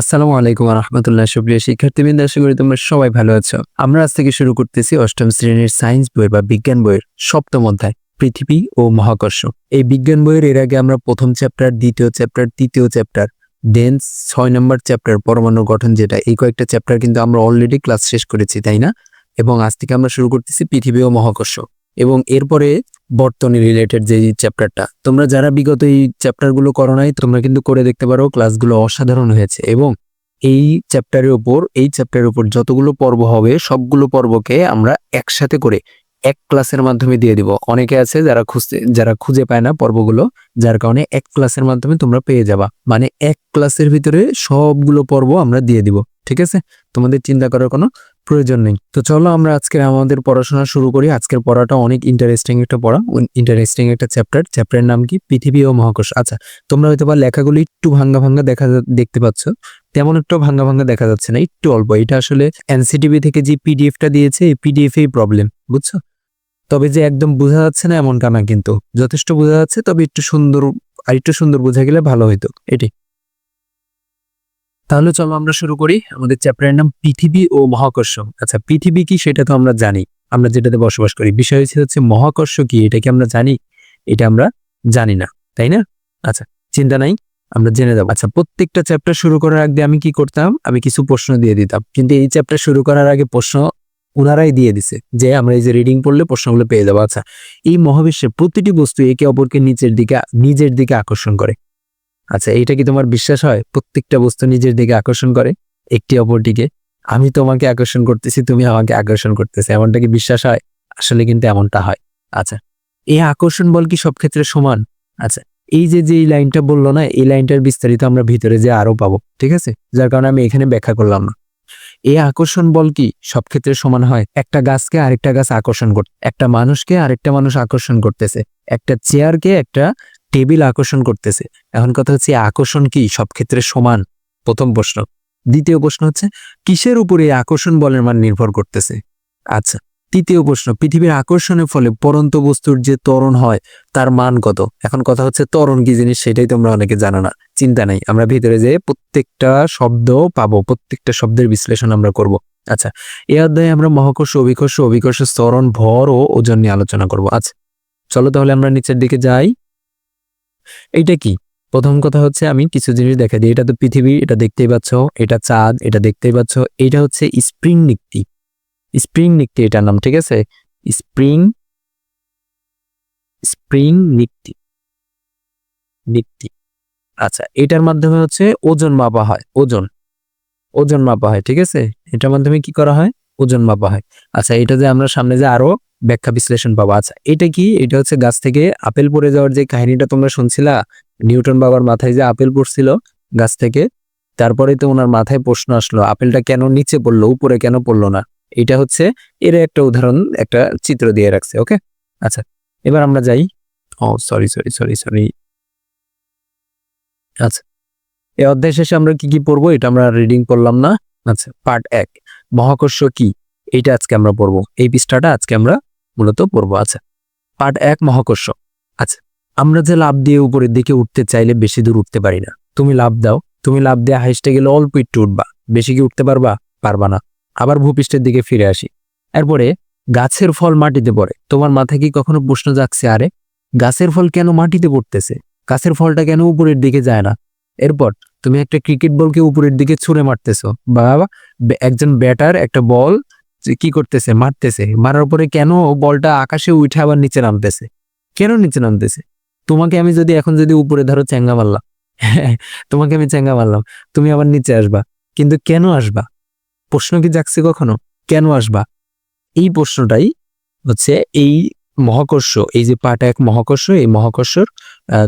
আসসালামু আলাইকুম রহমতুল্লাহ। সুপ্রিয় শিক্ষার্থীবৃন্দ, আশা করি তোমরা সবাই ভালো আছো। আমরা আজ থেকে শুরু করতেছি অষ্টম শ্রেণির সায়েন্স বই বা বিজ্ঞান বইয়ের সপ্তম অধ্যায়, পৃথিবী ও মহাকর্ষ। এই বিজ্ঞান বইয়ের এর আগে আমরা প্রথম চ্যাপ্টার, দ্বিতীয় চ্যাপ্টার, তৃতীয় চ্যাপ্টার ডেন্স ছয় নম্বর চ্যাপ্টার, পরমাণু গঠন যেটা, এই কয়েকটা চ্যাপ্টার কিন্তু আমরা অলরেডি ক্লাস শেষ করেছি, তাই না? এবং আজ থেকে আমরা শুরু করতেছি পৃথিবী ও মহাকর্ষ। এবং এরপরে বর্তনী রিলেটেড যে চ্যাপ্টারটা তোমরা যারা বিগত এই চ্যাপ্টারগুলো করো নাই, তোমরা কিন্তু করে দেখতে পারো ক্লাসগুলো অসাধারণ হয়েছে এবং এই চ্যাপ্টারের উপর, এই চ্যাপ্টারের উপর যতগুলো পর্ব হবে, সবগুলো পর্বকে আমরা একসাথে করে এক ক্লাসের মাধ্যমে দিয়ে দিব। অনেকে আছে যারা খুঁজতে, যারা খুঁজে পায় না পর্বগুলো, যার কারণে এক ক্লাসের মাধ্যমে তোমরা পেয়ে যাবা। মানে এক ক্লাসের ভিতরে সবগুলো পর্ব আমরা দিয়ে দিব। ঠিক আছে? তোমাদের চিন্তা করার কোনো প্রয়োজন নেই। তো চলো আমরা আজকে আমাদের পড়াশোনা শুরু করি। আজকের পড়াটা অনেক ইন্টারেস্টিং একটা পড়া। ইন্টারেস্টিং একটা চ্যাপ্টার চ্যাপ্টারের নাম কি? পৃথিবী ও মহাকর্ষ আচ্ছা তোমরা হয়তো বা লেখাগুলো একটু ভাঙ্গা ভাঙ্গা দেখা দেখতে পাচ্ছ। তেমন একটু ভাঙ্গা ভাঙ্গা দেখা যাচ্ছে না, একটু অল্প। এটা আসলে এনসিটিভি থেকে যে পিডিএফটা দিয়েছে, এই পিডিএফ এই প্রবলেম বুঝছ? তবে যে একদম বোঝা যাচ্ছে না, এমনটা না কিন্তু। যথেষ্ট বোঝা যাচ্ছে, তবে একটু সুন্দর আর একটু সুন্দর বোঝা গেলে ভালো হতো এটি তাহলে চলো আমরা শুরু করি। আমাদের চ্যাপ্টারের নাম পৃথিবী ও মহাকর্ষ। আচ্ছা পৃথিবী কি সেটা তো আমরা জানি। আমরা যেটাতে বসবাস করি। বিষয় হচ্ছে হচ্ছে মহাকর্ষ কি? এটা কি আমরা জানি? এটা আমরা জানি না। তাই না? আচ্ছা চিন্তা নাই। আমরা জেনে যাব। আচ্ছা প্রত্যেকটা চ্যাপ্টার শুরু করার আগে আমি কি করতাম? আমি কিছু প্রশ্ন দিয়ে দিতাম। কিন্তু এই চ্যাপ্টার শুরু করার আগে প্রশ্ন ওনারাই দিয়ে দিছে যে আমরা এই যে রিডিং পড়লে প্রশ্নগুলো পেয়ে যাব। আচ্ছা এই মহাবিশ্বের প্রতিটি বস্তু একে অপরকে নিচের দিকে, নিজের দিকে আকর্ষণ করে। আচ্ছা এইটা কি তোমার বিশ্বাস হয়? প্রত্যেকটা বস্তু নিজের দিকে আকর্ষণ করে, একটি অপরটিকে আমি তোমাকে আকর্ষণ করতেছি, তুমি আমাকে আকর্ষণ করতেছি। এমনটা কি বিশ্বাস হয়? আসলে কিন্তু এমনটা হয়। আচ্ছা এই আকর্ষণ বল কি সব ক্ষেত্রে সমান? আচ্ছা এই যে যে লাইনটা বলল না, এই লাইনটার বিস্তারিত আমরা ভিতরে যে আরও পাবো, ঠিক আছে? যার কারণে আমি এখানে ব্যাখ্যা করলাম না। এই আকর্ষণ বল কি সব ক্ষেত্রে সমান হয়? একটা গাছকে আরেকটা গাছ আকর্ষণ করতে একটা মানুষকে আরেকটা মানুষ আকর্ষণ করতেছে। একটা চেয়ারকে একটা টেবিল আকর্ষণ করতেছে। এখন কথা হচ্ছে আকর্ষণ কি? সব ক্ষেত্রে সমান? প্রথম প্রশ্ন। দ্বিতীয় প্রশ্ন হচ্ছে, কিসের উপরে আকর্ষণ বলের মান নির্ভর করতেছে? আচ্ছা তৃতীয় প্রশ্ন, পৃথিবীর আকর্ষণের ফলে পরন্ত বস্তুর যে ত্বরণ হয়, তার মান কত? এখন কথা হচ্ছে, ত্বরণ কি জিনিস সেটাই তোমরা অনেকে জানো না। চিন্তা নাই, আমরা ভিতরে যে প্রত্যেকটা শব্দ পাবো, প্রত্যেকটা শব্দের বিশ্লেষণ আমরা করব। আচ্ছা এ অধ্যায়ে আমরা মহাকর্ষ, অভিকর্ষ অভিকর্ষ, ত্বরণ, ভর ও ওজন নিয়ে আলোচনা করব। আচ্ছা চলো তাহলে আমরা নিচের দিকে যাই। এইটা কি? প্রথম কথা হচ্ছে আমি কিছু জিনিস দেখা দিই। এটা তো পৃথিবী, এটা দেখতেই পাচ্ছ, এটা চাঁদ, এটা দেখতেই পাচ্ছ। এটা হচ্ছে স্প্রিং নিক্তি স্প্রিং নিক্তি এটার নাম, ঠিক আছে? স্প্রিং স্প্রিং নিক্তি নিক্তি আচ্ছা এটার মাধ্যমে হচ্ছে ওজন মাপা হয়, ওজন। ওজন মাপা হয়, ঠিক আছে? এটার মাধ্যমে কি করা হয়? ওজন মাপা হয়। আচ্ছা এটা যে আমরা সামনে যে আরও ব্যাখ্যা বিশ্লেষণ পাবো। আচ্ছা এটা কি? এটা হচ্ছে গাছ থেকে আপেল পড়ে যাওয়ার যে কাহিনীটা তোমরা শুনছিলা? নিউটন বাবার মাথায় যে আপেল পড়ছিল গাছ থেকে, তারপরে তো ওনার মাথায় প্রশ্ন আসলো, আপেলটা কেন নিচে পড়ল, উপরে কেন পড়ল না? এটা হচ্ছে এর একটা উদাহরণ, একটা চিত্র দিয়ে রাখছে, ওকে? আচ্ছা এবার আমরা যাই। ও সরি সরি সরি সরি আচ্ছা এই অধ্যায় শেষে আমরা কি কি পড়ব? এটা আমরা রিডিং করলাম না। আচ্ছা পার্ট এক, মহাকর্ষ কি? এইটা আজকে আমরা পড়ব। এই পৃষ্ঠাটা আজকে আমরা মূলত পড়ব আচ্ছা পার্ট এক, মহাকর্ষ। আচ্ছা আমরা যে লাভ দিয়ে উপরের দিকে উঠতে চাইলে বেশি দূর উঠতে পারি না। তুমি লাভ দাও। তুমি লাভ দিয়ে হাইস্টে গেলে অল্প একটু উঠবা। বেশি কি উঠতে পারবা? পারবা না। আবার ভূপৃষ্ঠের দিকে ফিরে আসি। এরপরে, গাছের ফল মাটিতে পড়ে। তোমার মাথায় কি কখনো প্রশ্ন জাগছে, আরে? গাছের ফল কেন মাটিতে পড়তেছে? গাছের ফলটা কেন উপরের দিকে যায় না? এরপর, তুমি একটা ক্রিকেট বলকে উপরের দিকে ছুঁড়ে মারতেছো। বা একজন ব্যাটার, একটা বল কি করতেছে, মারতেছে। মারার পরে কেন বলটা আকাশে উঠে আবার নিচে নামতেছে? কেন নিচে নামতেছে? তোমাকে আমি যদি এখন যদি উপরে ধরো চ্যাঙ্গা মারলাম তোমাকে আমি চ্যাঙ্গা মারলাম, তুমি আবার নিচে আসবা। কিন্তু কেন আসবা? প্রশ্ন কি জাগছে কখনো? কেন আসবা? এই প্রশ্নটাই হচ্ছে এই মহাকর্ষ, এই যে পাটা এক মহাকর্ষ, এই মহাকর্ষর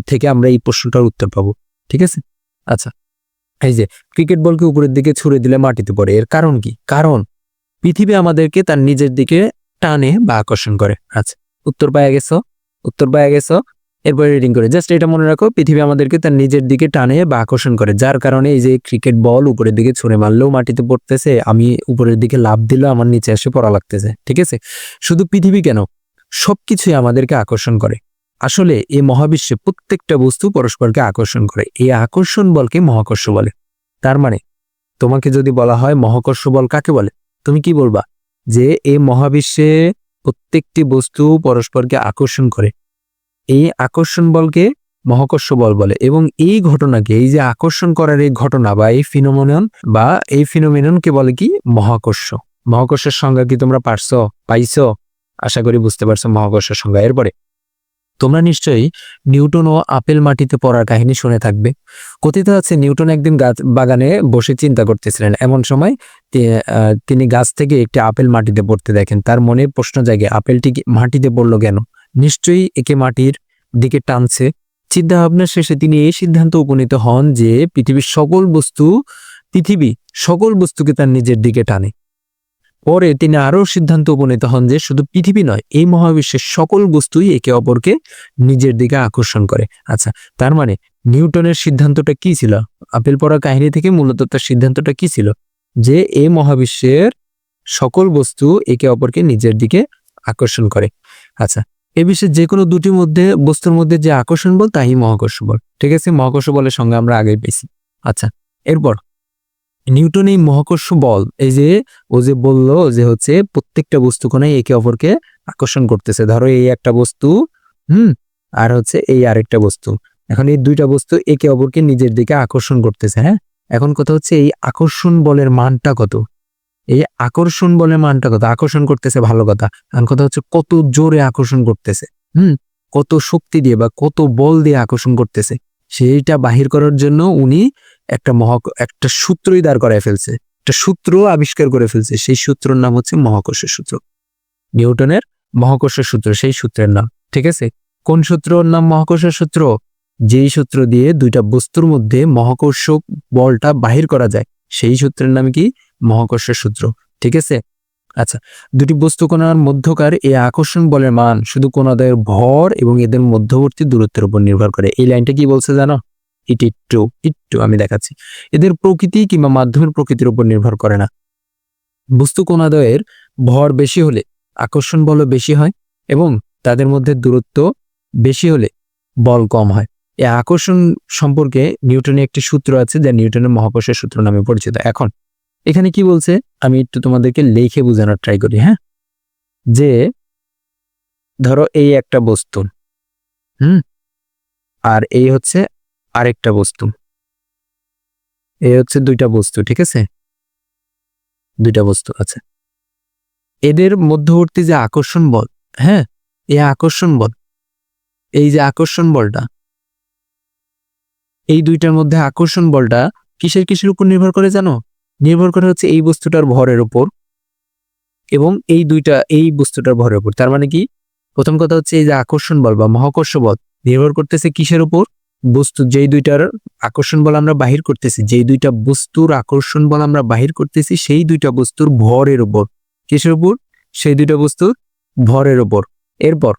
থেকে আমরা এই প্রশ্নটার উত্তর পাবো। ঠিক আছে? আচ্ছা এই যে ক্রিকেট বলকে উপরের দিকে ছুড়ে দিলে মাটিতে পড়ে। এর কারণ কি? কারণ পৃথিবী আমাদেরকে তার নিজের দিকে টানে বা আকর্ষণ করে। আচ্ছা উত্তর পাওয়া গেছো? উত্তর পাওয়া গেছো? এরপরে রিডিং করে। জাস্ট এটা মনে রাখো, পৃথিবী আমাদেরকে তার নিজের দিকে টানে বা আকর্ষণ করে। যার কারণে এই যে ক্রিকেট বল উপরের দিকে ছুঁড়ে মারলেও মাটিতে পড়তেছে, আমি উপরের দিকে লাভ দিলেও আমার নিচে এসে পড়া লাগতেছে, ঠিক আছে? শুধু পৃথিবী কেন? সবকিছুই আমাদেরকে আকর্ষণ করে। আসলে এই মহাবিশ্বে প্রত্যেকটা বস্তু পরস্পরকে আকর্ষণ করে। এই আকর্ষণ বলকে মহাকর্ষ বলে। তার মানে তোমাকে যদি বলা হয় মহাকর্ষ বল কাকে বলে? তুমি কি বলবা? যে এই মহাবিশ্বে প্রত্যেকটি বস্তু পরস্পরকে আকর্ষণ করে। এই আকর্ষণ বলকে মহাকর্ষ বল বলে এবং এই ঘটনাকে, এই যে আকর্ষণ করার এই ঘটনা বা এই ফিনোমিনন বা এই ফিনোমিননকে বলে কি মহাকর্ষ। মহাকর্ষের সংজ্ঞা কি তোমরা পারছ, পাইছো? আশা করি বুঝতে পারছ মহাকর্ষের সংজ্ঞা। এরপরে, তোমরা নিশ্চয়ই নিউটন ও আপেল মাটিতে পড়ার কাহিনী শুনে থাকবে। কথিত আছে, নিউটন একদিন গাছ বাগানে বসে চিন্তা করতেছিলেন। এমন সময় তিনি গাছ থেকে একটি আপেল মাটিতে পড়তে দেখেন। তার মনে প্রশ্ন জাগে, আপেলটি মাটিতে পড়ল কেন? নিশ্চয়ই একে মাটির দিকে টানছে। চিন্তা ভাবনা শেষে তিনি এই সিদ্ধান্ত উপনীত হন যে পৃথিবীর সকল বস্তু, পৃথিবী সকল বস্তুকে তার নিজের দিকে টানে। পরে তিনি আরও সিদ্ধান্ত উপনীত হন যে শুধু পৃথিবী নয়, এই মহাবিশ্বের সকল বস্তুই একে অপরকে নিজের দিকে আকর্ষণ করে। আচ্ছা তার মানে নিউটনের সিদ্ধান্তটা কি ছিল? আপেল পড়া কাহিনী থেকে মূলত তার সিদ্ধান্তটা কি ছিল? যে এই মহাবিশ্বের সকল বস্তু একে অপরকে নিজের দিকে আকর্ষণ করে। আচ্ছা এ বিশ্বের যে কোনো দুটির মধ্যে, বস্তুর মধ্যে যে আকর্ষণ বল, তাই মহাকর্ষ বল। ঠিক আছে? মহাকর্ষ বলের সঙ্গে আমরা আগেই পেয়েছি। আচ্ছা এরপর নিউটন এই মহাকর্ষ বল, এই যে ও যে বলল যে হচ্ছে প্রত্যেকটা বস্তু কোনায় একে অপরকে আকর্ষণ করতেছে। ধরো এই একটা বস্তু, হুম, আর হচ্ছে এই আরেকটা বস্তু। এখন এই দুইটা বস্তু একে অপরকে নিজের দিকে আকর্ষণ করতেছে হ্যাঁ? এখন কথা হচ্ছে এই আকর্ষণ বলের মানটা কত? এই আকর্ষণ বলের মানটা কত? আকর্ষণ করতেছে ভালো কথা। এখন কথা হচ্ছে কত জোরে আকর্ষণ করতেছে, হুম? কত শক্তি দিয়ে বা কত বল দিয়ে আকর্ষণ করতেছে, সেইটা বাহির করার জন্য উনি একটা মহা, একটা সূত্রই দাঁড় করায় ফেলছে। একটা সূত্র আবিষ্কার করে ফেলছে, সেই সূত্রের নাম হচ্ছে মহাকর্ষের সূত্র। নিউটনের মহাকর্ষের সূত্র, সেই সূত্রের নাম, ঠিক আছে? কোন সূত্রর নাম মহাকর্ষের সূত্র? যেই সূত্র দিয়ে দুইটা বস্তুর মধ্যে মহাকর্ষ বলটা বাহির করা যায়, সেই সূত্রের নাম কি? মহাকর্ষের সূত্র। ঠিক আছে? আচ্ছা দুটি বস্তু কণার মধ্যকার এই আকর্ষণ বলের মান শুধু কোনাদের ভর এবং এদের মধ্যবর্তী দূরত্বের উপর নির্ভর করে। এই লাইনটা কি বলছে জানো? ইট ইট্টু ইট্টু আমি দেখাচ্ছি। এদের প্রকৃতি কিংবা মাধ্যমের প্রকৃতির উপর নির্ভর করে না। বস্তু কোনাদয়ের ভর বেশি হলে আকর্ষণ বলও বেশি হয় এবং তাদের মধ্যে দূরত্ব বেশি হলে বল কম হয়। এই আকর্ষণ সম্পর্কে নিউটনের একটি সূত্র আছে যা নিউটনের মহাকর্ষের সূত্র নামে পরিচিত। এখন, এখানে কি বলছে? আমি একটু তোমাদেরকে লিখে বোঝানোর ট্রাই করি হ্যাঁ? যে, ধরো এই একটা বস্তু, হুম? আর এই হচ্ছে আরেকটা বস্তু। এই হচ্ছে দুইটা বস্তু, ঠিক আছে? দুইটা বস্তু আছে। এদের মধ্যবর্তী যে আকর্ষণ বল হ্যাঁ? এই আকর্ষণ বল, এই যে আকর্ষণ বলটা এই দুইটার মধ্যে আকর্ষণ বলটা কিসের কিসের উপর নির্ভর করে জানো? নির্ভর করে হচ্ছে এই বস্তুটার ভরের উপর এবং এই দুইটা, এই বস্তুটার ভরের উপর। তার মানে কি? প্রথম কথা হচ্ছে এই যে আকর্ষণ বল বা মহাকর্ষ বল নির্ভর করতেছে কিসের উপর? বস্তু, যেই দুইটার আকর্ষণ বল আমরা বাহির করতেছি, যেই দুইটা বস্তুর আকর্ষণ বল আমরা বাহির করতেছি, সেই দুইটা বস্তুর ভরের উপর। কিসের উপর? সেই দুইটা বস্তুর ভরের উপর। এরপর,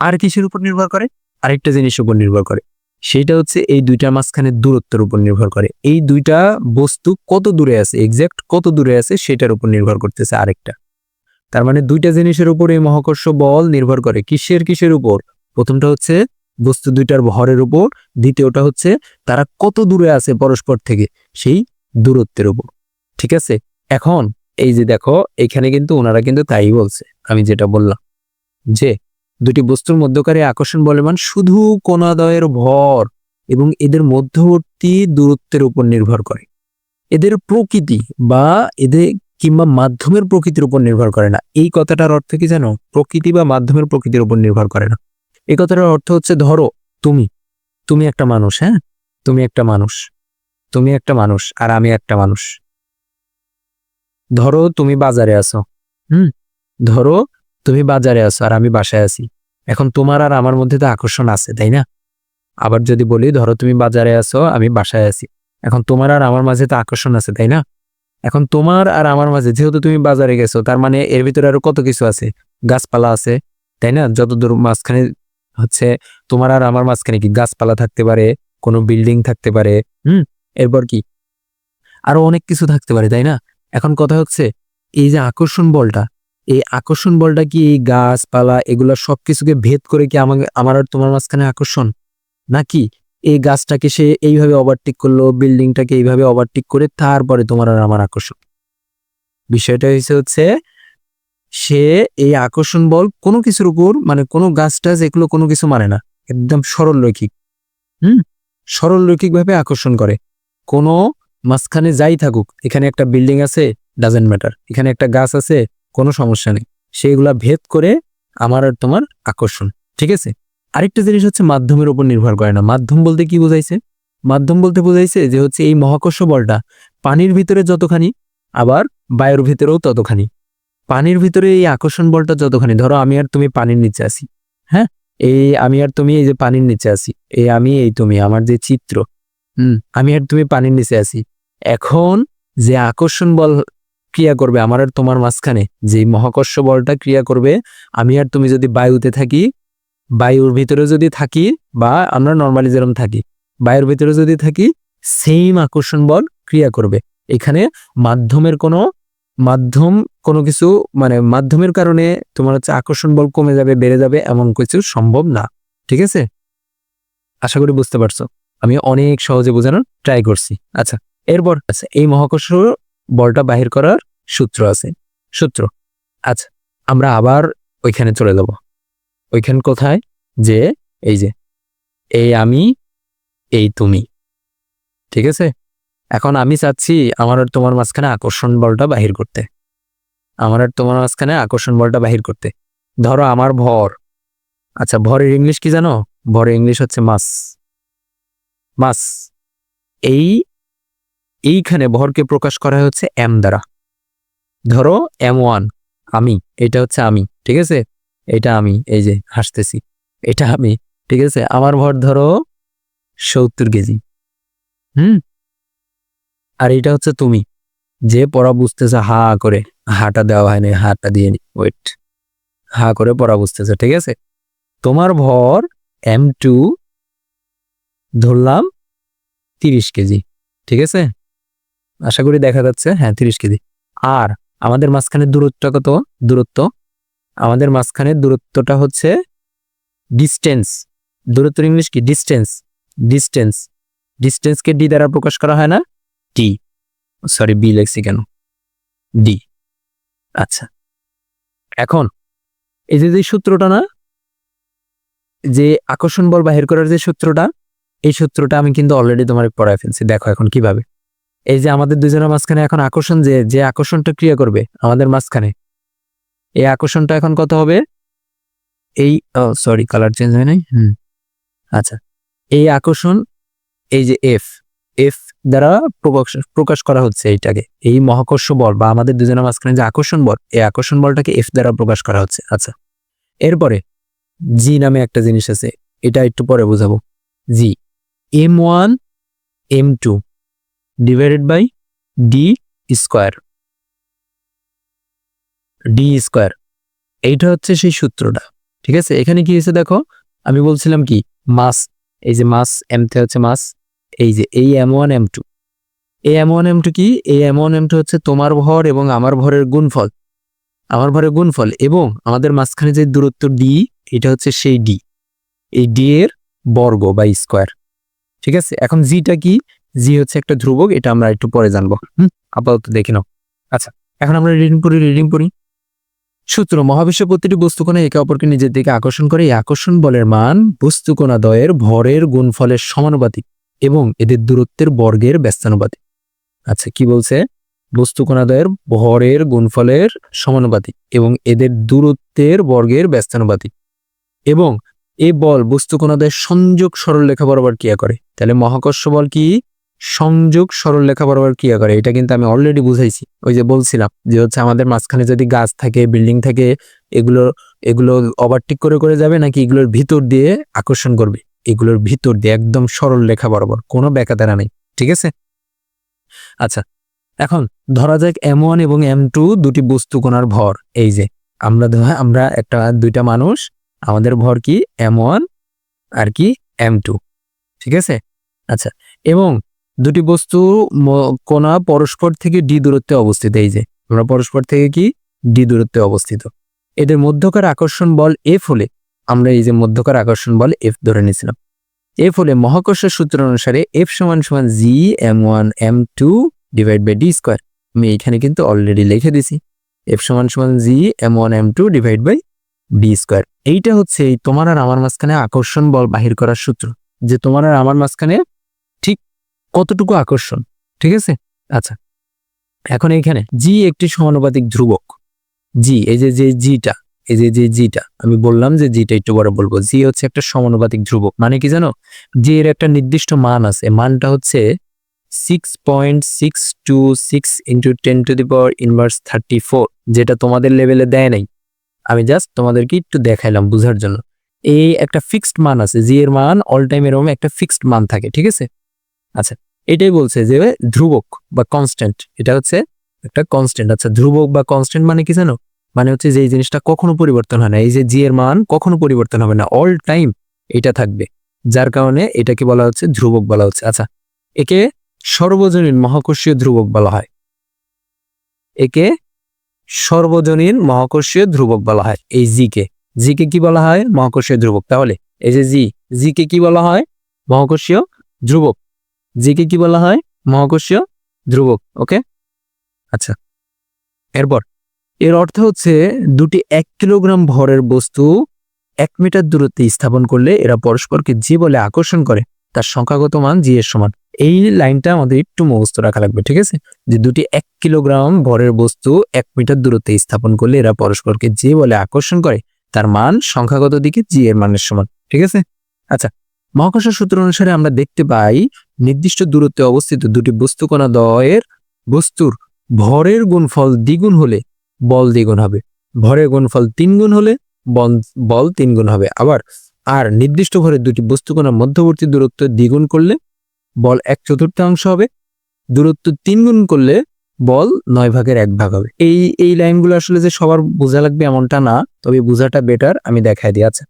আর কিসের উপর নির্ভর করে? আরেকটা জিনিসের উপর নির্ভর করে। সেটা হচ্ছে এই দুইটার মাঝখানে দূরত্বের উপর নির্ভর করে। এই দুইটা বস্তু কত দূরে আছে এক্স্যাক্ট কত দূরে আছে, সেটার উপর নির্ভর করতেছে আরেকটা। তার মানে দুইটা জিনিসের উপর এই মহাকর্ষ বল নির্ভর করে কিসের কিসের উপর? প্রথমটা হচ্ছে বস্তু দুইটার ভরের উপর, দ্বিতীয়টা হচ্ছে তারা কত দূরে আছে পরস্পর থেকে, সেই দূরত্বের উপর। ঠিক আছে? এখন এই যে দেখো, এখানে কিন্তু ওনারা কিন্তু তাই বলছে, আমি যেটা বললাম যে দুটি বস্তুর মধ্যকারে আকর্ষণ বলমান শুধু কোনাদয়ের ভর এবং এদের মধ্যবর্তী দূরত্বের উপর নির্ভর করে। এদের প্রকৃতি বা এদের কিংবা মাধ্যমের প্রকৃতির উপর নির্ভর করে না। এই কথাটার অর্থ কি জানো? প্রকৃতি বা মাধ্যমের প্রকৃতির উপর নির্ভর করে না। এই কথাটার অর্থ হচ্ছে, ধরো, তুমি। তুমি একটা মানুষ হ্যাঁ? তুমি একটা মানুষ। তুমি একটা মানুষ আর আমি একটা মানুষ। ধরো, তুমি বাজারে আছো। হুম? ধরো তুমি বাজারে আছো আর আমি বাসায় আছি। এখন তোমার আর আমার মধ্যে তো আকর্ষণ আছে, তাই না? আবার যদি বলি, ধরো তুমি বাজারে আছো, আমি বাসায় আছি। এখন তোমার আর আমার মাঝে তো আকর্ষণ আছে, তাই না? এখন তোমার আর আমার মাঝে, যেহেতু তুমি বাজারে গেছো, তার মানে এর ভিতরে আরও কত কিছু আছে? গাছপালা আছে, তাই না? যতদূর মাঝখানে হচ্ছে, তোমার আর আমার মাঝখানে কি গাছপালা থাকতে পারে, কোনো বিল্ডিং থাকতে পারে, হুম? এরপর কি? আরও অনেক কিছু থাকতে পারে, তাই না? এখন কথা হচ্ছে, এই যে আকর্ষণ বলটা এই আকর্ষণ বলটা কি গাছপালা, এগুলা সবকিছুকে ভেদ করে কি আমাকে, আমার আর তোমার মাঝখানে আকর্ষণ? নাকি এই গাছটাকে সে এইভাবে ওভারটেক করল বিল্ডিংটাকে এইভাবে ওভারটেক করে তারপরে তোমার আর আমার আকর্ষণ? বিষয়টা হয়েছে হচ্ছে, সে এই আকর্ষণ বল কোনো কিছুর উপর মানে কোনো গাছ টাছ এগুলো কোনো কিছু মানে না। একদম সরল রৈখিক হুম? সরল রৈখিক ভাবে আকর্ষণ করে। কোনো মাঝখানে যাই থাকুক, এখানে একটা বিল্ডিং আছে ডাজেন্ট ম্যাটার এখানে একটা গাছ আছে কোনো সমস্যা নেই। সেইগুলা ভেদ করে আমার আর তোমার আকর্ষণ, ঠিক আছে? আরেকটা জিনিস হচ্ছে মাধ্যমের উপর নির্ভর করে না। মাধ্যম বলতে কি বোঝাইছে? মাধ্যম বলতে বোঝাইছে যে হচ্ছে এই মহাকর্ষ বলটা পানির ভিতরে যতখানি, আবার বায়ুর ভিতরেও ততখানি। পানির ভিতরে এই আকর্ষণ বলটা যতখানি, ধরো আমি আর তুমি পানির নিচে আছি হ্যাঁ? এই আমি আর তুমি এই যে পানির নিচে আছি, এই আমি, এই তুমি, আমার যে চিত্র, হুম? আমি আর তুমি পানির নিচে আছি। এখন যে আকর্ষণ বল ক্রিয়া করবে, আমার আর তোমার মাঝখানে। যে মহাকর্ষ বলটা ক্রিয়া করবে, আমি আর তুমি যদি বায়ুতে থাকি, বায়ুর ভিতরে যদি থাকি বা আমরা নর্মালি যেরকম থাকি, বায়ুর ভিতরে যদি থাকি সেম আকর্ষণ বল ক্রিয়া করবে। এখানে মাধ্যমের কোনো, মাধ্যম কোনো কিছু মানে মাধ্যমের কারণে তোমার হচ্ছে আকর্ষণ বল কমে যাবে, বেড়ে যাবে এমন কিছু সম্ভব না। ঠিক আছে? আশা করি বুঝতে পারছ। আমি অনেক সহজে বোঝানোর ট্রাই করছি। আচ্ছা এরপর আচ্ছা এই মহাকর্ষ বলটা বাহির করার সূত্র আছে। সূত্র। আচ্ছা আমরা আবার ওইখানে চলে যাব। ওইখান কোথায়? যে, এই যে এই আমি, এই তুমি। ঠিক আছে? এখন আমি চাচ্ছি আমার আর তোমার মাঝখানে আকর্ষণ বলটা বাহির করতে। আমার আর তোমার মাঝখানে আকর্ষণ বলটা বাহির করতে। ধরো আমার ভর। আচ্ছা ভরের ইংলিশ কি জানো? ভরের ইংলিশ হচ্ছে মাস। মাস। এই এইখানে ভরকে প্রকাশ করা হচ্ছে এম দ্বারা। ধরো এম ওয়ান, আমি, এটা হচ্ছে আমি, ঠিক আছে? এটা আমি, এই যে, হাসতেছি। এটা আমি, ঠিক আছে? আমার ভর ধরো সত্তর কেজি। হুম? আর এটা হচ্ছে তুমি। যে পড়া বুঝতেছে হা করে, হাটা দেওয়া হয়নি, হাটা দিয়ে নি ওয়েট হা করে পড়া বুঝতেছে, ঠিক আছে? তোমার ভর এম টু ধরলাম তিরিশ কেজি, ঠিক আছে? আশা করি দেখা যাচ্ছে। হ্যাঁ তিরিশ কেজি। আর আমাদের মাঝখানে দূরত্বটা কত? দূরত্ব? আমাদের মাঝখানে দূরত্বটা হচ্ছে ডিস্টেন্স দূরত্ব ইংলিশ কি? ডিস্টেন্স ডিস্টেন্স ডিস্টেন্সকে ডি দ্বারা প্রকাশ করা হয় না? টি সরি বি লেখছি কেন? ডি আচ্ছা। এখন, এই যে যে সূত্রটা না? যে আকর্ষণ বল বাহির করার যে সূত্রটা, এই সূত্রটা আমি কিন্তু অলরেডি তোমার পড়ায় ফেলছি। দেখো এখন কীভাবে। এই যে আমাদের দুজনের মাঝখানে এখন আকর্ষণ যে যে আকর্ষণটা ক্রিয়া করবে আমাদের মাঝখানে, এই আকর্ষণটা এখন কত হবে? এই সরি কালার চেঞ্জ হয় নাই? হুম আচ্ছা এই আকর্ষণ, এই যে এফ এফ দ্বারা প্রকাশ প্রকাশ করা হচ্ছে এইটাকে, এই মহাকর্ষ বল বা আমাদের দুজনের মাঝখানে যে আকর্ষণ বল, এই আকর্ষণ বলটাকে এফ দ্বারা প্রকাশ করা হচ্ছে আচ্ছা। এরপরে জি নামে একটা জিনিস আছে, এটা একটু পরে বোঝাবো G M one M two divided by D square D square এইটা হচ্ছে সেই সূত্রটা, ঠিক আছে? এখানে কি হয়েছে দেখো, আমি বলছিলাম কি, মাস, এই যে মাস এমতে হচ্ছে মাস, এই যে এই এম ওয়ান এম টু এই এম ওয়ান এম টু কি? এই এম ওয়ান এম টু হচ্ছে তোমার ভর এবং আমার ভরের গুণফল। আমার ভরের গুণফল এবং আমাদের মাঝখানে যে দূরত্ব ডি এটা হচ্ছে সেই ডি এই ডি এর বর্গ বা স্কোয়ার ঠিক আছে? এখন জিটা কি? জি হচ্ছে একটা ধ্রুবক, এটা আমরা একটু পরে জানব। হুম? আপাতত দেখে নাও। আচ্ছা এখন আমরা রিডিং করি রিডিং করি। সূত্র, মহাবিশ্ব প্রতিটি বস্তুকণা একে অপরকে নিজের দিকে আকর্ষণ করে। এই আকর্ষণ বলের মান বস্তুকণাদ্বয়ের ভরের গুণফলের সমানুপাতিক এবং এদের দূরত্বের বর্গের ব্যস্তানুপাতিক। আচ্ছা কি বলছে? বস্তুকণাদ্বয়ের ভরের গুণফলের সমানুপাতিক এবং এদের দূরত্বের বর্গের ব্যস্তানুপাতিক। এবং এই বল বস্তুকণাদ্বয়ের সংযোগ সরলরেখা বরাবর ক্রিয়া করে। তাহলে মহাকর্ষ বল কি? সংযোগ সরল লেখা বরাবর ক্রিয়া করে এটা কিন্তু আমি অলরেডি বুঝাইছি। ওই যে বলছিলাম যে হচ্ছে আমাদের মাঝখানে যদি গাছ থাকে বিল্ডিং থাকে, এগুলো এগুলো ওভারটেক করে করে যাবে নাকি এগুলোর ভিতর দিয়ে আকর্ষণ করবে? এগুলোর ভিতর দিয়ে একদম সরল লেখা বরাবর, কোনো ব্যাকাতারা নেই, ঠিক আছে? আচ্ছা এখন ধরা যাক এম ওয়ান এবং এম টু দুটি বস্তু কোনার ভর। এই যে, আমরা আমরা একটা, দুইটা মানুষ, আমাদের ভর কি এম ওয়ান আর কি এম টু ঠিক আছে? আচ্ছা এবং দুটি বস্তু কোনা পরস্পর থেকে ডি দূরত্বে অবস্থিত। এই যে আমরা পরস্পর থেকে কি? ডি দূরত্বে অবস্থিত। এদের মধ্যকার আকর্ষণ বল এফ হলে, আমরা এই যে মধ্যকার আকর্ষণ বল এফ ধরে নিয়েছিলাম। এর ফলে মহাকর্ষের সূত্র অনুসারে এফ সমান সমান G M one M two divide by D square আমি এখানে কিন্তু অলরেডি লিখে দিছি। এফ সমান সমান G M one M two divide by D square এইটা হচ্ছে এই তোমার আর আমার মাঝখানে আকর্ষণ বল বাহির করার সূত্র। যে তোমার আর আমার মাঝখানে কতটুকু আকর্ষণ? ঠিক আছে? আচ্ছা। এখন এইখানে জি একটি সমানুপাতিক ধ্রুবক। জি এই যে যে জিটা এই যে যে জিটা আমি বললাম যে জিটা একটু বড় বলব। জি হচ্ছে একটা সমানুপাতিক ধ্রুবক। মানে কি জানো? জি এর একটা নির্দিষ্ট মান আছে। মানটা হচ্ছে six point six two six into ten to the power inverse thirty four যেটা তোমাদের লেভেলে দেয় নাই। আমি জাস্ট তোমাদেরকে একটু দেখাইলাম বুঝার জন্য। এই একটা ফিক্সড মান আছে। জি এর মান অল টাইম এরকম একটা ফিক্সড মান থাকে। ঠিক আছে? আচ্ছা। এটাই বলছে যে ধ্রুবক বা কনস্ট্যান্ট এটা হচ্ছে একটা কনস্ট্যান্ট আচ্ছা ধ্রুবক বা কনস্ট্যান্ট মানে কি জানো? মানে হচ্ছে যে এই জিনিসটা কখনো পরিবর্তন হয় না। এই যে জি এর মান কখনো পরিবর্তন হবে না। অল টাইম এটা থাকবে। যার কারণে এটাকে বলা হচ্ছে ধ্রুবক বলা হচ্ছে। আচ্ছা একে সর্বজনীন মহাকর্ষীয় ধ্রুবক বলা হয়। একে সর্বজনীন মহাকর্ষীয় ধ্রুবক বলা হয়, এই জি কে। জি কে কি বলা হয়? মহাকর্ষীয় ধ্রুবক। তাহলে এই যে জি জি কে কি বলা হয়? মহাকর্ষীয় ধ্রুবক। জি কে বলা হয়? মহাকর্ষীয় ধ্রুবক, ওকে? আচ্ছা। এরপর, এর অর্থ হচ্ছে দুটি এক কিলোগ্রাম ভরের বস্তু এক মিটার দূরত্বে স্থাপন করলে এরা পরস্পরকে যে বলে আকর্ষণ করে, তার সংখ্যাগত মান জি এর সমান। এই লাইনটা আমাদের একটু মুখস্থ রাখা লাগবে, ঠিক আছে? যে দুটি এক কিলোগ্রাম ভরের বস্তু এক মিটার দূরত্বে স্থাপন করলে এরা পরস্পরকে যে বলে আকর্ষণ করে, তার মান সংখ্যাগত দিকে জি এর মানের সমান, ঠিক আছে? আচ্ছা মহাকর্ষ সূত্র অনুসারে আমরা দেখতে পাই নির্দিষ্ট দূরত্বে অবস্থিত দুটি বস্তুকণা দ্বয়ের বস্তুর ভরের গুণফল দ্বিগুণ হলে বল দ্বিগুণ হবে। ভরের গুণফল তিন গুণ হলে বল- বল তিন গুণ হবে। আবার, আর নির্দিষ্ট ভরের দুটি বস্তুকণার মধ্যবর্তী দূরত্ব দ্বিগুণ করলে বল এক চতুর্থাংশ হবে। দূরত্ব তিন গুণ করলে বল নয় ভাগের এক ভাগ হবে। এই এই লাইনগুলো আসলে যে সবার বোঝা লাগবে এমনটা না, তবে বোঝাটা বেটার আমি দেখাই দিই। আচ্ছা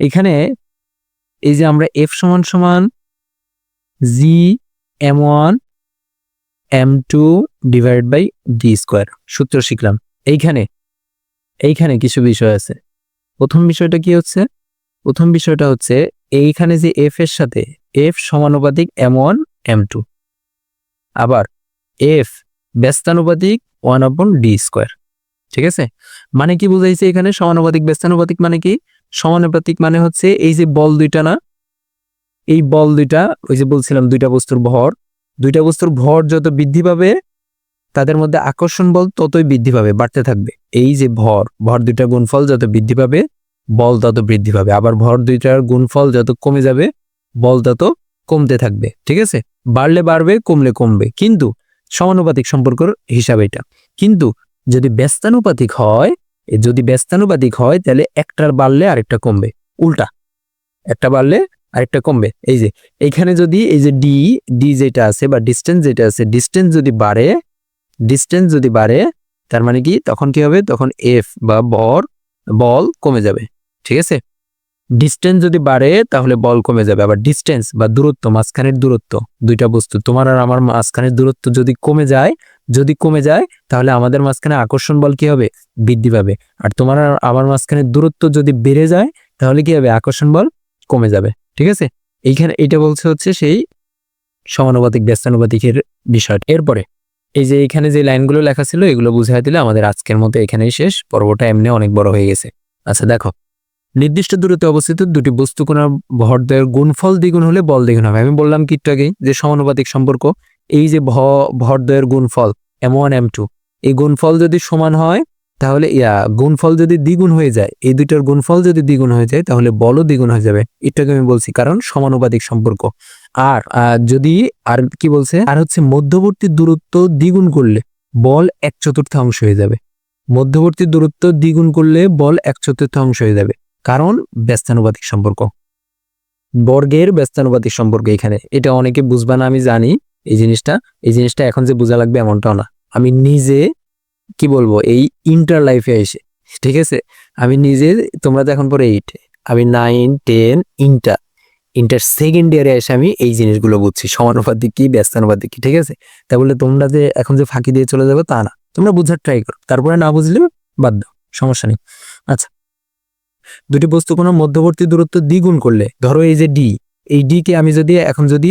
এখানে এই যে আমরা এফ সমান সমান G M one M two divide by D square সূত্র শিখলাম। এইখানে এইখানে কিছু বিষয় আছে। প্রথম বিষয়টা কি হচ্ছে? প্রথম বিষয়টা হচ্ছে এইখানে যে এফ এর সাথে এফ সমানুপাতিক এম ওয়ান এম টু আবার এফ ব্যস্তানুপাতিক ওয়ান আপন ডি স্কোয়ার ঠিক আছে? মানে কি বুঝাইছে এখানে? সমানুপাতিক, ব্যস্তানুপাতিক মানে কি? সমানুপাতিক মানে হচ্ছে এই যে বল দুইটা না, এই বল দুইটা, ওই যে বলছিলাম দুইটা বস্তুর ভর, দুইটা বস্তুর ভর যত বৃদ্ধি পাবে, তাদের মধ্যে আকর্ষণ বল ততই বৃদ্ধি পাবে, বাড়তে থাকবে। এই যে ভর ভর দুইটা গুণফল যত বৃদ্ধি পাবে, বল তত বৃদ্ধি পাবে। আবার ভর দুইটার গুণফল যত কমে যাবে, বল তত কমতে থাকবে, ঠিক আছে? বাড়লে বাড়বে, কমলে কমবে। কিন্তু সমানুপাতিক সম্পর্কর হিসাবে এটা। কিন্তু যদি ব্যস্তানুপাতিক হয় যদি ব্যস্তানুপাতিক হয়, তাহলে একটার বাড়লে আরেকটা কমবে। উল্টা। একটা বাড়লে আরেকটা কমবে। এই যে, এইখানে যদি এই যে ডি ডি যেটা আছে বা ডিস্টেন্স যেটা আছে ডিস্টেন্স যদি বাড়ে ডিস্টেন্স যদি বাড়ে, তার মানে কি? তখন কি হবে? তখন এফ বা বর, বল কমে যাবে। ঠিক আছে? ডিস্টেন্স যদি বাড়ে, তাহলে বল কমে যাবে। আবার ডিস্টেন্স বা দূরত্ব, মাঝখানের দূরত্ব, দুইটা বস্তু। তোমার আর আমার মাঝখানের দূরত্ব যদি কমে যায় যদি কমে যায়, তাহলে আমাদের মাঝখানে আকর্ষণ বল কি হবে? বৃদ্ধি পাবে। আর তোমার আমার মাঝখানে দূরত্ব যদি বেড়ে যায়, তাহলে কি হবে? আকর্ষণ বল কমে যাবে। ঠিক আছে? এইখানে এটা বলছে হচ্ছে সেই সমানুপাতিক, ব্যস্তানুপাতিকের বিষয়। এরপরে, এই যে এখানে যে লাইনগুলো লেখা ছিল, এগুলো বুঝাই দিলে আমাদের আজকের মতো এখানেই শেষ। পর্বটা এমনি অনেক বড় হয়ে গেছে। আচ্ছা দেখো। নির্দিষ্ট দূরত্বে অবস্থিত দুটি বস্তু কোনার ভরদ্বয়ের গুণফল দ্বিগুণ হলে বল দ্বিগুণ হবে। আমি বললাম কিটটাকেই যে সমানুপাতিক সম্পর্ক, এই যে ভ, ভরদ্বয়ের গুণফল এম ওয়ান এম টু এই গুণফল যদি সমান হয়, তাহলে ইয়া, গুণফল যদি দ্বিগুণ হয়ে যায়, এই দুইটার গুণফল যদি দ্বিগুণ হয়ে যায়, তাহলে বলও দ্বিগুণ হয়ে যাবে। এটাকে আমি বলছি কারণ সমানুপাতিক সম্পর্ক। আর যদি, আর কি বলছে? আর হচ্ছে মধ্যবর্তী দূরত্ব দ্বিগুণ করলে বল এক চতুর্থাংশ হয়ে যাবে। মধ্যবর্তী দূরত্ব দ্বিগুণ করলে বল এক চতুর্থাংশ হয়ে যাবে। কারণ ব্যস্তানুপাতিক সম্পর্ক। বর্গের ব্যস্তানুপাতিক সম্পর্ক এখানে। এটা অনেকে বুঝবা না, আমি জানি। এই জিনিসটা এই জিনিসটা এখন যে বোঝা লাগবে এমনটাও না। আমি নিজে, কি বলব, এই ইন্টার লাইফে এসে, ঠিক আছে? আমি নিজে, তোমরা তো এখন পরে এইট আমি nine ten inter inter second ইয়ারে এসে আমি এই জিনিসগুলো বুঝছি, সমানুপাতিক কি, ব্যস্তানুপাতিক কি, ঠিক আছে? তা বলে তোমরা যে এখন যে ফাঁকি দিয়ে চলে যাবে তা না। তোমরা বুঝার ট্রাই করো, তারপরে না বুঝলে বাদ দাও, সমস্যা নেই। আচ্ছা দুটি বস্তু কোনো মধ্যবর্তী দূরত্ব দ্বিগুণ করলে, ধরো এই যে ডি এই ডি কে আমি যদি, এখন যদি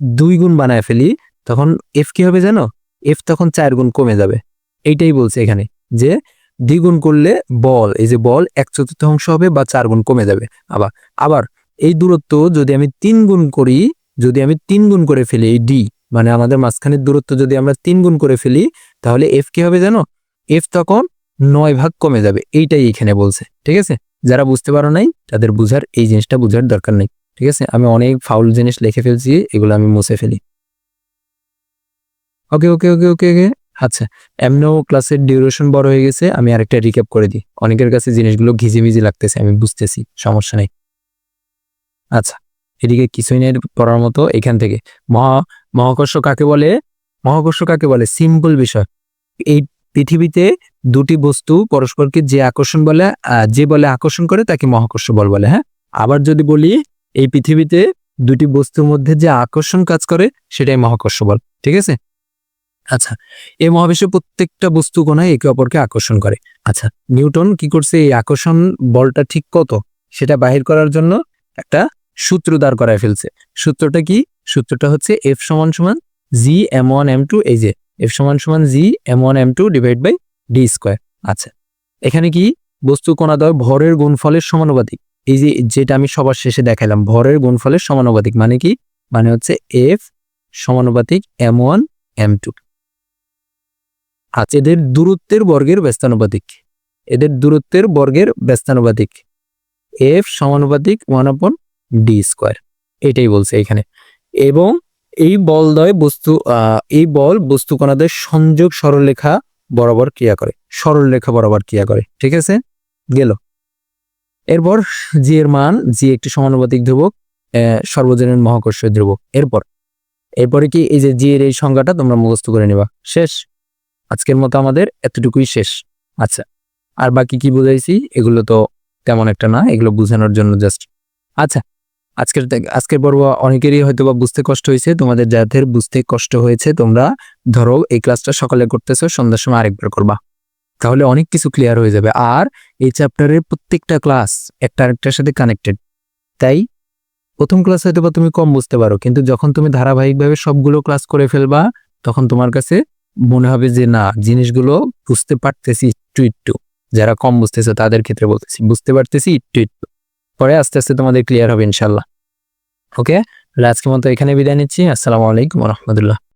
দুই গুণ বানায় ফেলি, তখন এফ কি হবে জানো? এফ তখন চার গুণ কমে যাবে। এইটাই বলছে এখানে যে দ্বিগুণ করলে বল, এই যে বল এক চতুর্থাংশ হবে বা চার গুণ কমে যাবে। আবার আবার এই দূরত্ব যদি আমি তিন গুণ করি, যদি আমি তিন গুণ করে ফেলি এই ডি মানে আমাদের মাঝখানের দূরত্ব যদি আমরা তিন গুণ করে ফেলি, তাহলে এফ কি হবে জানো? এফ তখন নয় ভাগ কমে যাবে। এইটাই এখানে বলছে, ঠিক আছে? যারা বুঝতে পারো নাই, তাদের বুঝার, এই জিনিসটা বুঝার দরকার নেই। ঠিক আছে? আমি অনেক ফাউল জিনিস লিখে ফেলছি, এগুলো আমি মুছে ফেলি। ওকে ওকে ওকে ওকে ওকে আচ্ছা এমনও ক্লাসের ডিউরেশন বড় হয়ে গেছে, আমি আরেকটা রিক্যাপ করে দিই। অনেকের কাছে জিনিসগুলো ঘিজিমিজি লাগতেছে, আমি বুঝতেছি, সমস্যা নেই। আচ্ছা এদিকে কিছুই নেই পড়ার মতো, এখান থেকে। মহা, মহাকর্ষ কাকে বলে? মহাকর্ষ কাকে বলে? সিম্পল বিষয়। এই পৃথিবীতে দুটি বস্তু পরস্পরকে যে আকর্ষণ বলে যে বলে আকর্ষণ করে, তাকে মহাকর্ষ বল বলে হ্যাঁ? আবার যদি বলি এই পৃথিবীতে দুটি বস্তুর মধ্যে যে আকর্ষণ কাজ করে, সেটাই মহাকর্ষ বল, ঠিক আছে? আচ্ছা এই মহাবিশ্বে প্রত্যেকটা বস্তু কোনায় একে অপরকে আকর্ষণ করে। আচ্ছা নিউটন কি করছে? এই আকর্ষণ বলটা ঠিক কত? সেটা বাহির করার জন্য একটা সূত্র দাঁড় করায় ফেলছে। সূত্রটা কি? সূত্রটা হচ্ছে এফ সমান সমান G M one M two এই যে এফ সমান সমান G M one M two divide by D square আচ্ছা এখানে কি বস্তু কণাদ্বয় ভরের গুণফলের সমানুপাতিক? এই যে যেটা আমি সবার শেষে দেখালাম ভরের গুণফলের সমানুপাতিক মানে কি? মানে হচ্ছে এফ সমানুপাতিক এম ওয়ান এম টু আচ্ছা এদের দূরত্বের বর্গের ব্যস্তানুপাতিক। এদের দূরত্বের বর্গের ব্যস্তানুপাতিক এফ সমানুপাতিক ওয়ান আপন ডি স্কোয়ার এটাই বলছে এখানে। এবং এই বল বলদয় বস্তু এই বল বস্তু কণাদের সংযোগ সরলরেখা বরাবর ক্রিয়া করে। সরলরেখা বরাবর ক্রিয়া করে। ঠিক আছে? গেল। এরপর জি এর মান, জি একটি সমানুপাতিক ধ্রুবক সর্বজনীন মহাকর্ষ ধ্রুবক। এরপর, এরপরে কি এই যে জি এর এই সংজ্ঞাটা তোমরা মুখস্থ করে নিবা? শেষ। আজকের মতো আমাদের এতটুকুই শেষ। আচ্ছা আর বাকি কি বুঝাইছি? এগুলো তো তেমন একটা না, এগুলো বোঝানোর জন্য জাস্ট আচ্ছা আজকের আজকের পর্ব অনেকেরই হয়তো বা বুঝতে কষ্ট হয়েছে, তোমাদের যাদের বুঝতে কষ্ট হয়েছে, তোমরা ধরো এই ক্লাসটা সকালে করতেছো, সন্ধ্যার সময় আরেকবার করবা। তাহলে অনেক কিছু ক্লিয়ার হয়ে যাবে। আর এই চ্যাপ্টারের প্রত্যেকটা ক্লাস একটা আরেকটার সাথে কানেক্টেড তাই প্রথম ক্লাস হয়তো বা তুমি কম বুঝতে পারো, কিন্তু যখন তুমি ধারাবাহিকভাবে সবগুলো ক্লাস করে ফেলবা, তখন তোমার কাছে মনে হবে যে, না, জিনিসগুলো বুঝতে পারতেছি একটু একটু। যারা কম বুঝতেছে তাদের ক্ষেত্রে বলতেছি, বুঝতে পারতেছি একটু একটু। পরে আস্তে আস্তে তোমাদের ক্লিয়ার হবে ইনশাল্লাহ ওকে আজকের মতো এখানে বিদায় নিচ্ছি। আসসালামু আলাইকুম রহমতুল্লাহ।